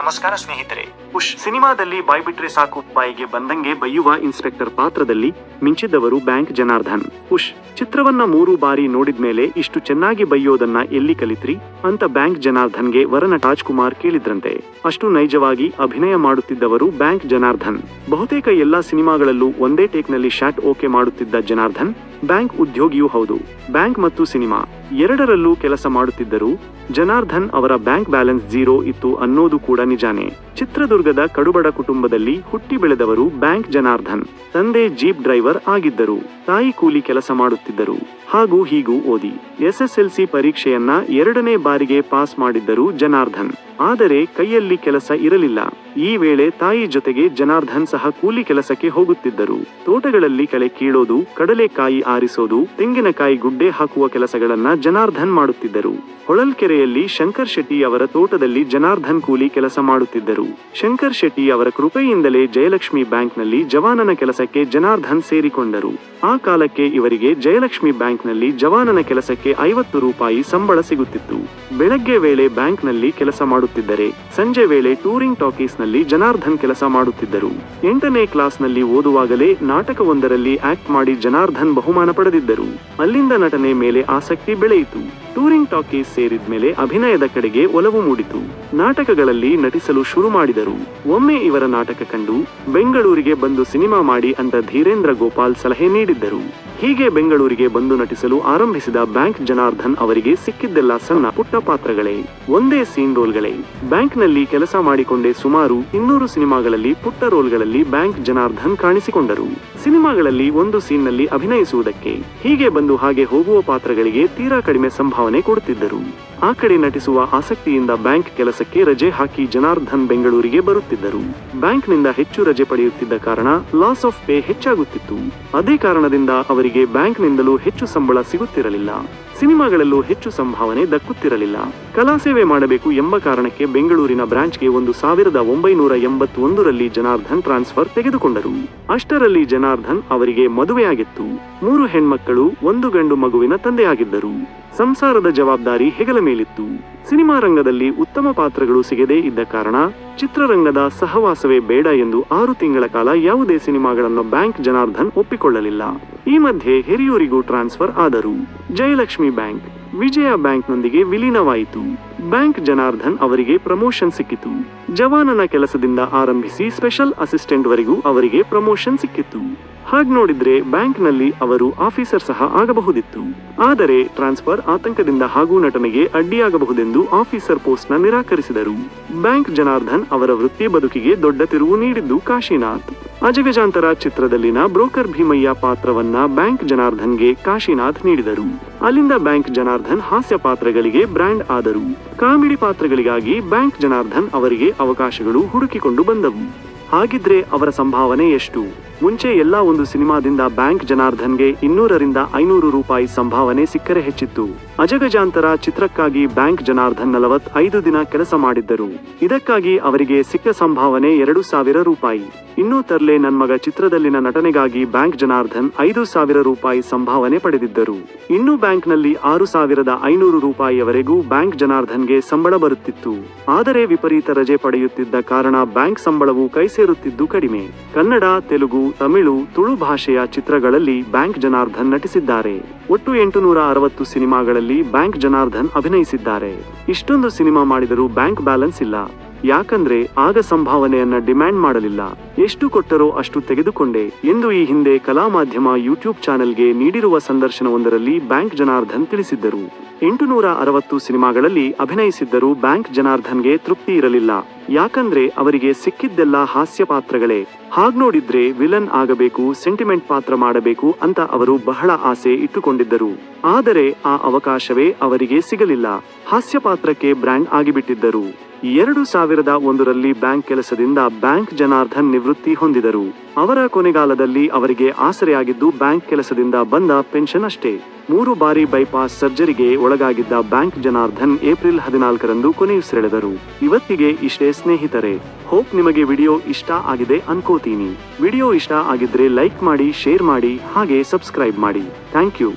ನಮಸ್ಕಾರ ಸ್ನೇಹಿತರೆ. ಉಷ್, ಸಿನಿಮಾದಲ್ಲಿ ಬಾಯ್ಬಿಟ್ರೆ ಸಾಕು ಬಾಯಿಗೆ ಬಂದಂಗೆ ಬೈಯುವ ಇನ್ಸ್ಪೆಕ್ಟರ್ ಪಾತ್ರದಲ್ಲಿ ಮಿಂಚಿದ್ದವರು ಬ್ಯಾಂಕ್ ಜನಾರ್ದನ್. ಉಷ್, ಚಿತ್ರವನ್ನ ಮೂರು ಬಾರಿ ನೋಡಿದ್ಮೇಲೆ ಇಷ್ಟು ಚೆನ್ನಾಗಿ ಬೈಯೋದನ್ನ ಎಲ್ಲಿ ಕಲಿತ್ರಿ? ಅಂತ ಬ್ಯಾಂಕ್ ಜನಾರ್ದನ್ಗೆ ರಾಜ್ ಕುಮಾರ್ ಕೇಳಿದ್ರಂತೆ. ಅಷ್ಟು ನೈಜವಾಗಿ ಅಭಿನಯ ಮಾಡುತ್ತಿದ್ದವರು ಬ್ಯಾಂಕ್ ಜನಾರ್ದನ್. ಬಹುತೇಕ ಎಲ್ಲಾ ಸಿನಿಮಾಗಳಲ್ಲೂ ಒಂದೇ ಟೇಕ್ನಲ್ಲಿ ಶಾಟ್ ಓಕೆ ಮಾಡುತ್ತಿದ್ದ ಜನಾರ್ದನ್. ಬ್ಯಾಂಕ್ ಉದ್ಯೋಗಿಯೂ ಹೌದು. ಬ್ಯಾಂಕ್ ಮತ್ತು ಸಿನಿಮಾ. ಎರಡರಲ್ಲೂ ಕೆಲಸ ಮಾಡುತ್ತಿದ್ದರು ಜನಾರ್ಧನ್ ಅವರ ಬ್ಯಾಂಕ್ ಬ್ಯಾಲೆನ್ಸ್ ಜೀರೋ ಇತ್ತು ಅನ್ನೋದು ಕೂಡ ನಿಜಾನೇ. ಚಿತ್ರದುರ್ಗದ ಕಡುಬಡ ಕುಟುಂಬದಲ್ಲಿ ಹುಟ್ಟಿ ಬೆಳೆದವರು ಬ್ಯಾಂಕ್ ಜನಾರ್ಧನ್ ತಂದೆ ಜೀಪ್ ಡ್ರೈವರ್ ಆಗಿದ್ದರು. ತಾಯಿ ಕೂಲಿ ಕೆಲಸ ಮಾಡುತ್ತಿದ್ದರು. ಹಾಗೂ ಹೀಗೂ ಓದಿ. ಎಸ್ಎಸ್ಎಲ್ಸಿ ಪರೀಕ್ಷೆಯನ್ನ ಎರಡನೇ ಬಾರಿಗೆ ಪಾಸ್ ಮಾಡಿದ್ದರು ಜನಾರ್ಧನ್ ಆದರೆ ಕೈಯಲ್ಲಿ ಕೆಲಸ ಇರಲಿಲ್ಲ. ಈ ವೇಳೆ ತಾಯಿ ಜೊತೆಗೆ ಜನಾರ್ದನ್ ಸಹ ಕೂಲಿ ಕೆಲಸಕ್ಕೆ ಹೋಗುತ್ತಿದ್ದರು. ತೋಟಗಳಲ್ಲಿ ಕಳೆ ಕೀಳೋದು, ಕಡಲೆಕಾಯಿ ಆರಿಸೋದು, ತೆಂಗಿನಕಾಯಿ ಗುಡ್ಡೆ ಹಾಕುವ ಕೆಲಸಗಳನ್ನ ಜನಾರ್ಧನ್ ಮಾಡುತ್ತಿದ್ದರು. ಹೊಳಲ್ಕೆರೆಯಲ್ಲಿ ಶಂಕರ್ ಶೆಟ್ಟಿ ಅವರ ತೋಟದಲ್ಲಿ ಜನಾರ್ಧನ್ ಕೂಲಿ ಕೆಲಸ ಮಾಡುತ್ತಿದ್ದರು. ಶಂಕರ್ ಶೆಟ್ಟಿ ಅವರ ಕೃಪೆಯಿಂದಲೇ ಜಯಲಕ್ಷ್ಮಿ ಬ್ಯಾಂಕ್ನಲ್ಲಿ ಜವಾನನ ಕೆಲಸಕ್ಕೆ ಜನಾರ್ಧನ್ ಸೇರಿಕೊಂಡರು. ಆ ಕಾಲಕ್ಕೆ ಇವರಿಗೆ ಜಯಲಕ್ಷ್ಮಿ ಬ್ಯಾಂಕ್ನಲ್ಲಿ ಜವಾನನ ಕೆಲಸಕ್ಕೆ ಐವತ್ತು ರೂಪಾಯಿ ಸಂಬಳ ಸಿಗುತ್ತಿತ್ತು. ಬೆಳಗ್ಗೆ ವೇಳೆ ಬ್ಯಾಂಕ್ನಲ್ಲಿ ಕೆಲಸ ಮಾಡುತ್ತಿದ್ದರೆ, ಸಂಜೆ ವೇಳೆ ಟೂರಿಂಗ್ ಟಾಕೀಸ್ನಲ್ಲಿ ಜನಾರ್ಧನ್ ಕೆಲಸ ಮಾಡುತ್ತಿದ್ದರು. ಎಂಟನೇ ಕ್ಲಾಸ್ನಲ್ಲಿ ಓದುವಾಗಲೇ ನಾಟಕವೊಂದರಲ್ಲಿ ಆಕ್ಟ್ ಮಾಡಿ ಜನಾರ್ಧನ್ ಬಹುಮಾನ ಪಡೆದಿದ್ದರು. ಅಲ್ಲಿಂದ ನಟನೆ ಮೇಲೆ ಆಸಕ್ತಿ ಬೆಳೆಯಿತು. ಟೂರಿಂಗ್ ಟಾಕೀಸ್ ಸೇರಿದ್ಮೇಲೆ ಅಭಿನಯದ ಕಡೆಗೆ ಒಲವು ಮೂಡಿತು. ನಾಟಕಗಳಲ್ಲಿ ನಟಿಸಲು ಶುರು ಮಾಡಿದರು. ಒಮ್ಮೆ ಇವರ ನಾಟಕ ಕಂಡು ಬೆಂಗಳೂರಿಗೆ ಬಂದು ಸಿನಿಮಾ ಮಾಡಿ ಅಂತ ಧೀರೇಂದ್ರ ಗೋಪಾಲ್ ಸಲಹೆ ನೀಡಿದ್ದರು. ಹೀಗೆ ಬೆಂಗಳೂರಿಗೆ ಬಂದು ನಟಿಸಲು ಆರಂಭಿಸಿದ ಬ್ಯಾಂಕ್ ಜನಾರ್ದನ್ ಅವರಿಗೆ ಸಿಕ್ಕಿದ್ದೆಲ್ಲ ಸಣ್ಣ ಪುಟ್ಟ ಪಾತ್ರಗಳೇ. ಒಂದೇ ಸೀನ್ ರೋಲ್ಗಳೇ. ಬ್ಯಾಂಕ್ನಲ್ಲಿ ಕೆಲಸ ಮಾಡಿಕೊಂಡೇ ಸುಮಾರು ಇನ್ನೂರು ಸಿನಿಮಾಗಳಲ್ಲಿ ಪುಟ್ಟ ರೋಲ್ಗಳಲ್ಲಿ ಬ್ಯಾಂಕ್ ಜನಾರ್ದನ್ ಕಾಣಿಸಿಕೊಂಡರು. ಸಿನಿಮಾಗಳಲ್ಲಿ ಒಂದು ಸೀನ್ನಲ್ಲಿ ಅಭಿನಯಿಸುವುದಕ್ಕೆ ಹೀಗೆ ಬಂದು ಹಾಗೆ ಹೋಗುವ ಪಾತ್ರಗಳಿಗೆ ತೀರಾ ಕಡಿಮೆ ಸಂಭಾವನೆ ಕೊಡುತ್ತಿದ್ದರು. ಆ ಕಡೆ ನಟಿಸುವ ಆಸಕ್ತಿಯಿಂದ ಬ್ಯಾಂಕ್ ಕೆಲಸಕ್ಕೆ ರಜೆ ಹಾಕಿ ಜನಾರ್ದನ್ ಬೆಂಗಳೂರಿಗೆ ಬರುತ್ತಿದ್ದರು. ಬ್ಯಾಂಕ್ನಿಂದ ಹೆಚ್ಚು ರಜೆ ಪಡೆಯುತ್ತಿದ್ದ ಕಾರಣ ಲಾಸ್ ಆಫ್ ಪೇ ಹೆಚ್ಚಾಗುತ್ತಿತ್ತು. ಅದೇ ಕಾರಣದಿಂದ ಅವರಿಗೆ ಬ್ಯಾಂಕ್ನಿಂದಲೂ ಹೆಚ್ಚು ಸಂಬಳ ಸಿಗುತ್ತಿರಲಿಲ್ಲ. ಸಿನಿಮಾಗಳಲ್ಲೂ ಹೆಚ್ಚು ಸಂಭಾವನೆ ದಕ್ಕುತ್ತಿರಲಿಲ್ಲ. ಕಲಾ ಸೇವೆ ಮಾಡಬೇಕು ಎಂಬ ಕಾರಣಕ್ಕೆ ಬೆಂಗಳೂರಿನ ಬ್ರಾಂಚ್ಗೆ ಒಂದು ಸಾವಿರದ ಒಂಬೈನೂರ ಎಂಬತ್ತೊಂದರಲ್ಲಿ ಜನಾರ್ದನ್ ಟ್ರಾನ್ಸ್ಫರ್ ತೆಗೆದುಕೊಂಡರು. ಅಷ್ಟರಲ್ಲಿ ಜನಾರ್ದನ್ ಅವರಿಗೆ ಮದುವೆಯಾಗಿತ್ತು. ಮೂರು ಹೆಣ್ಮಕ್ಕಳು, ಒಂದು ಗಂಡು ಮಗುವಿನ ತಂದೆಯಾಗಿದ್ದರು. ಸಂಸಾರದ ಜವಾಬ್ದಾರಿ ಹೆಗಲ ಮೇಲಿತ್ತು. ಸಿನಿಮಾ ರಂಗದಲ್ಲಿ ಉತ್ತಮ ಪಾತ್ರಗಳು ಸಿಗದೇ ಇದ್ದ ಕಾರಣ ಚಿತ್ರರಂಗದ ಸಹವಾಸವೇ ಬೇಡ ಎಂದು ಆರು ತಿಂಗಳ ಕಾಲ ಯಾವುದೇ ಸಿನಿಮಾಗಳನ್ನು ಬ್ಯಾಂಕ್ ಜನಾರ್ದನ್ ಒಪ್ಪಿಕೊಳ್ಳಲಿಲ್ಲ. ಈ ಮಧ್ಯೆ ಹಿರಿಯೂರಿಗೂ ಟ್ರಾನ್ಸ್ಫರ್ ಆದರು. ಜಯಲಕ್ಷ್ಮಿ ಬ್ಯಾಂಕ್, ವಿಜಯ ಬ್ಯಾಂಕ್ನೊಂದಿಗೆ ವಿಲೀನವಾಯಿತು. ಬ್ಯಾಂಕ್ ಜನಾರ್ದನ್ ಅವರಿಗೆ ಪ್ರಮೋಷನ್ ಸಿಕ್ಕಿತು. ಜವಾನನ ಕೆಲಸದಿಂದ ಆರಂಭಿಸಿ ಸ್ಪೆಷಲ್ ಅಸಿಸ್ಟೆಂಟ್ ವರೆಗೂ ಅವರಿಗೆ ಪ್ರಮೋಷನ್ ಸಿಕ್ಕಿತ್ತು ಹಾಗ್ ನೋಡಿದ್ರೆ ಬ್ಯಾಂಕ್ನಲ್ಲಿ ಅವರು ಆಫೀಸರ್ ಸಹ ಆಗಬಹುದಿತ್ತು. ಆದರೆ ಟ್ರಾನ್ಸ್ಫರ್ ಆತಂಕದಿಂದ ಹಾಗೂ ನಟನೆಗೆ ಅಡ್ಡಿಯಾಗಬಹುದೆಂದು ಆಫೀಸರ್ ಪೋಸ್ಟ್ನ ನಿರಾಕರಿಸಿದರು. ಬ್ಯಾಂಕ್ ಜನಾರ್ದನ್ ಅವರ ವೃತ್ತಿ ಬದುಕಿಗೆ ದೊಡ್ಡ ತಿರುವು ನೀಡಿದ್ದು ಕಾಶಿನಾಥ್. ಅಜಗಜಾಂತರ ಚಿತ್ರದಲ್ಲಿನ ಬ್ರೋಕರ್ ಭೀಮಯ್ಯ ಪಾತ್ರವನ್ನ ಬ್ಯಾಂಕ್ ಜನಾರ್ದನ್ಗೆ ಕಾಶಿನಾಥ್ ನೀಡಿದರು. ಅಲ್ಲಿಂದ ಬ್ಯಾಂಕ್ ಜನಾರ್ದನ್ ಹಾಸ್ಯ ಪಾತ್ರಗಳಿಗೆ ಬ್ರ್ಯಾಂಡ್ ಆದರು. ಕಾಮಿಡಿ ಪಾತ್ರಗಳಿಗಾಗಿ ಬ್ಯಾಂಕ್ ಜನಾರ್ದನ್ ಅವರಿಗೆ ಅವಕಾಶಗಳು ಹುಡುಕಿಕೊಂಡು ಬಂದವು. ಹಾಗಿದ್ರೆ ಅವರ ಸಂಭಾವನೆ ಎಷ್ಟು? ಮುಂಚೆ ಎಲ್ಲ ಒಂದು ಸಿನಿಮಾದಿಂದ ಬ್ಯಾಂಕ್ ಜನಾರ್ದನ್ಗೆ ಇನ್ನೂರರಿಂದ ಐನೂರು ರೂಪಾಯಿ ಸಂಭಾವನೆ ಸಿಕ್ಕರೆ ಹೆಚ್ಚಿತ್ತು. ಅಜಗಜಾಂತರ ಚಿತ್ರಕ್ಕಾಗಿ ಬ್ಯಾಂಕ್ ಜನಾರ್ದನ್ ನಲವತ್ತೈದು ದಿನ ಕೆಲಸ ಮಾಡಿದ್ದರು. ಇದಕ್ಕಾಗಿ ಅವರಿಗೆ ಸಿಕ್ಕ ಸಂಭಾವನೆ ಎರಡು ಸಾವಿರ ರೂಪಾಯಿ. ಇನ್ನೂ ತರ್ಲೆ ನನ್ಮಗ ಚಿತ್ರದಲ್ಲಿನ ನಟನೆಗಾಗಿ ಬ್ಯಾಂಕ್ ಜನಾರ್ಧನ್ ಐದು ಸಾವಿರ ರೂಪಾಯಿ ಸಂಭಾವನೆ ಪಡೆದಿದ್ದರು. ಇನ್ನು ಬ್ಯಾಂಕ್ನಲ್ಲಿ ಆರು ಸಾವಿರದ ಐನೂರು ರೂಪಾಯಿಯವರೆಗೂ ಬ್ಯಾಂಕ್ ಜನಾರ್ಧನ್ಗೆ ಸಂಬಳ ಬರುತ್ತಿತ್ತು. ಆದರೆ ವಿಪರೀತ ರಜೆ ಪಡೆಯುತ್ತಿದ್ದ ಕಾರಣ ಬ್ಯಾಂಕ್ ಸಂಬಳವು ಕೈ ಸೇರುತ್ತಿದ್ದು ಕಡಿಮೆ. ಕನ್ನಡ, ತೆಲುಗು, ತಮಿಳು, ತುಳು ಭಾಷೆಯ ಚಿತ್ರಗಳಲ್ಲಿ ಬ್ಯಾಂಕ್ ಜನಾರ್ಧನ್ ನಟಿಸಿದ್ದಾರೆ. ಒಟ್ಟು ಎಂಟುನೂರ ಅರವತ್ತು ಸಿನಿಮಾಗಳಲ್ಲಿ ಬ್ಯಾಂಕ್ ಜನಾರ್ಧನ್ ಅಭಿನಯಿಸಿದ್ದಾರೆ. ಇಷ್ಟೊಂದು ಸಿನಿಮಾ ಮಾಡಿದರೂ ಬ್ಯಾಂಕ್ ಬ್ಯಾಲೆನ್ಸ್ ಇಲ್ಲ. ಯಾಕಂದ್ರೆ ಆಗ ಸಂಭಾವನೆಯನ್ನ ಡಿಮ್ಯಾಂಡ್ ಮಾಡಲಿಲ್ಲ. ಎಷ್ಟು ಕೊಟ್ಟರೋ ಅಷ್ಟು ತೆಗೆದುಕೊಂಡೆ ಎಂದು ಈ ಹಿಂದೆ ಕಲಾ ಮಾಧ್ಯಮ ಯೂಟ್ಯೂಬ್ ಚಾನೆಲ್ಗೆ ನೀಡಿರುವ ಸಂದರ್ಶನವೊಂದರಲ್ಲಿ ಬ್ಯಾಂಕ್ ಜನಾರ್ಧನ್ ತಿಳಿಸಿದ್ದರು. ಎಂಟುನೂರ ಅರವತ್ತು ಸಿನಿಮಾಗಳಲ್ಲಿ ಅಭಿನಯಿಸಿದ್ದರೂ ಬ್ಯಾಂಕ್ ಜನಾರ್ದನ್ಗೆ ತೃಪ್ತಿ ಇರಲಿಲ್ಲ. ಯಾಕಂದ್ರೆ ಅವರಿಗೆ ಸಿಕ್ಕಿದ್ದೆಲ್ಲ ಹಾಸ್ಯ ಪಾತ್ರಗಳೇ ಹಾಗ್ ನೋಡಿದ್ರೆ ವಿಲನ್ ಆಗಬೇಕು, ಸೆಂಟಿಮೆಂಟ್ ಪಾತ್ರ ಮಾಡಬೇಕು ಅಂತ ಅವರು ಬಹಳ ಆಸೆ ಇಟ್ಟುಕೊಂಡಿದ್ದರು. ಆದರೆ ಆ ಅವಕಾಶವೇ ಅವರಿಗೆ ಸಿಗಲಿಲ್ಲ. ಹಾಸ್ಯ ಪಾತ್ರಕ್ಕೆ ಬ್ರ್ಯಾಂಡ್ ಆಗಿಬಿಟ್ಟಿದ್ದರು. ಎರಡು ಸಾವಿರದ ಒಂದರಲ್ಲಿ ಬ್ಯಾಂಕ್ ಕೆಲಸದಿಂದ ಬ್ಯಾಂಕ್ ಜನಾರ್ಧನ್ ನಿವೃತ್ತಿ ಹೊಂದಿದರು. ಅವರ ಕೊನೆಗಾಲದಲ್ಲಿ ಅವರಿಗೆ ಆಸರೆಯಾಗಿದ್ದು ಬ್ಯಾಂಕ್ ಕೆಲಸದಿಂದ ಬಂದ ಪೆನ್ಷನ್ ಅಷ್ಟೇ. ಮೂರು ಬಾರಿ ಬೈಪಾಸ್ ಸರ್ಜರಿಗೆ ಒಳಗಾಗಿದ್ದ ಬ್ಯಾಂಕ್ ಜನಾರ್ಧನ್ ಏಪ್ರಿಲ್ ಹದಿನಾಲ್ಕರಂದು ಕೊನೆಯುಸಿರೆಳೆದರು. ಇವತ್ತಿಗೆ ಇಷ್ಟೇ ಸ್ನೇಹಿತರೆ, ಹೋಪ್ ನಿಮಗೆ ವಿಡಿಯೋ ಇಷ್ಟ ಆಗಿದೆ ಅನ್ಕೋತೀನಿ. ವಿಡಿಯೋ ಇಷ್ಟ ಆಗಿದ್ರೆ ಲೈಕ್ ಮಾಡಿ, ಶೇರ್ ಮಾಡಿ, ಹಾಗೆ ಸಬ್ಸ್ಕ್ರೈಬ್ ಮಾಡಿ. Thank you.